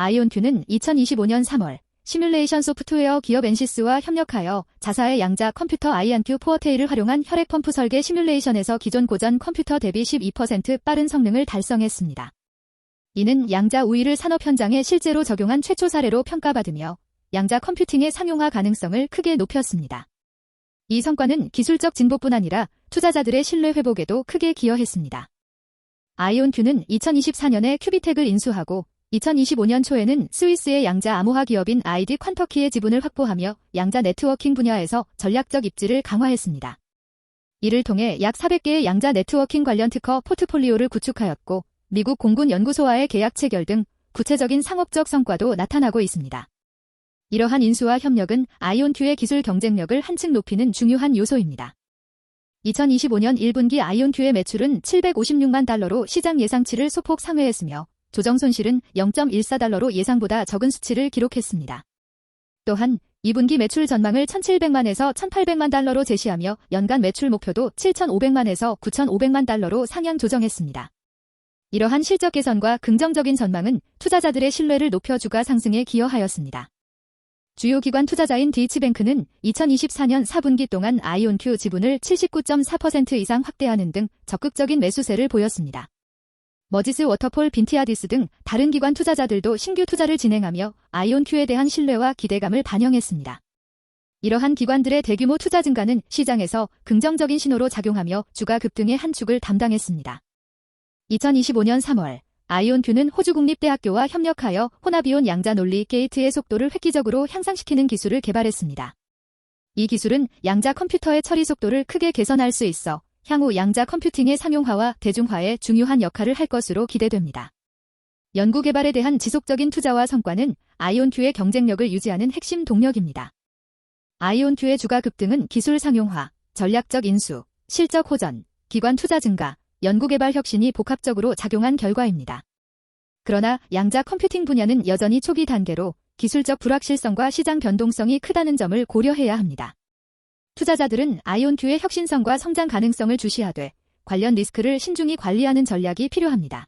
아이온큐는 2025년 3월 시뮬레이션 소프트웨어 기업 엔시스와 협력하여 자사의 양자 컴퓨터 아이안큐 포어테일을 활용한 혈액 펌프 설계 시뮬레이션에서 기존 고전 컴퓨터 대비 12% 빠른 성능을 달성했습니다. 이는 양자 우위를 산업 현장에 실제로 적용한 최초 사례로 평가받으며 양자 컴퓨팅의 상용화 가능성을 크게 높였습니다. 이 성과는 기술적 진보뿐 아니라 투자자들의 신뢰 회복에도 크게 기여했습니다. 아이온큐는 2024년에 큐비텍을 인수하고 2025년 초에는 스위스의 양자 암호화 기업인 아이디 퀀터키의 지분을 확보하며 양자 네트워킹 분야에서 전략적 입지를 강화했습니다. 이를 통해 약 400개의 양자 네트워킹 관련 특허 포트폴리오를 구축하였고 미국 공군 연구소와의 계약 체결 등 구체적인 상업적 성과도 나타나고 있습니다. 이러한 인수와 협력은 아이온큐의 기술 경쟁력을 한층 높이는 중요한 요소입니다. 2025년 1분기 아이온큐의 매출은 756만 달러로 시장 예상치를 소폭 상회했으며 조정 손실은 0.14달러로 예상보다 적은 수치를 기록했습니다. 또한 2분기 매출 전망을 1,700만에서 1,800만 달러로 제시하며 연간 매출 목표도 7,500만에서 9,500만 달러로 상향 조정했습니다. 이러한 실적 개선과 긍정적인 전망은 투자자들의 신뢰를 높여 주가 상승에 기여하였습니다. 주요 기관 투자자인 디이치뱅크는 2024년 4분기 동안 아이온큐 지분을 79.4% 이상 확대하는 등 적극적인 매수세를 보였습니다. 머지스 워터폴 빈티아디스 등 다른 기관 투자자들도 신규 투자를 진행하며 아이온큐에 대한 신뢰와 기대감을 반영했습니다. 이러한 기관들의 대규모 투자 증가는 시장에서 긍정적인 신호로 작용하며 주가 급등의 한 축을 담당했습니다. 2025년 3월 아이온큐는 호주국립대학교와 협력하여 호나비온 양자 논리 게이트의 속도를 획기적으로 향상시키는 기술을 개발했습니다. 이 기술은 양자 컴퓨터의 처리 속도를 크게 개선할 수 있어 향후 양자 컴퓨팅의 상용화와 대중화에 중요한 역할을 할 것으로 기대됩니다. 연구개발에 대한 지속적인 투자와 성과는 아이온큐의 경쟁력을 유지하는 핵심 동력입니다. 아이온큐의 주가 급등은 기술 상용화, 전략적 인수, 실적 호전, 기관 투자 증가, 연구개발 혁신이 복합적으로 작용한 결과입니다. 그러나 양자 컴퓨팅 분야는 여전히 초기 단계로 기술적 불확실성과 시장 변동성이 크다는 점을 고려해야 합니다. 투자자들은 아이온큐의 혁신성과 성장 가능성을 주시하되 관련 리스크를 신중히 관리하는 전략이 필요합니다.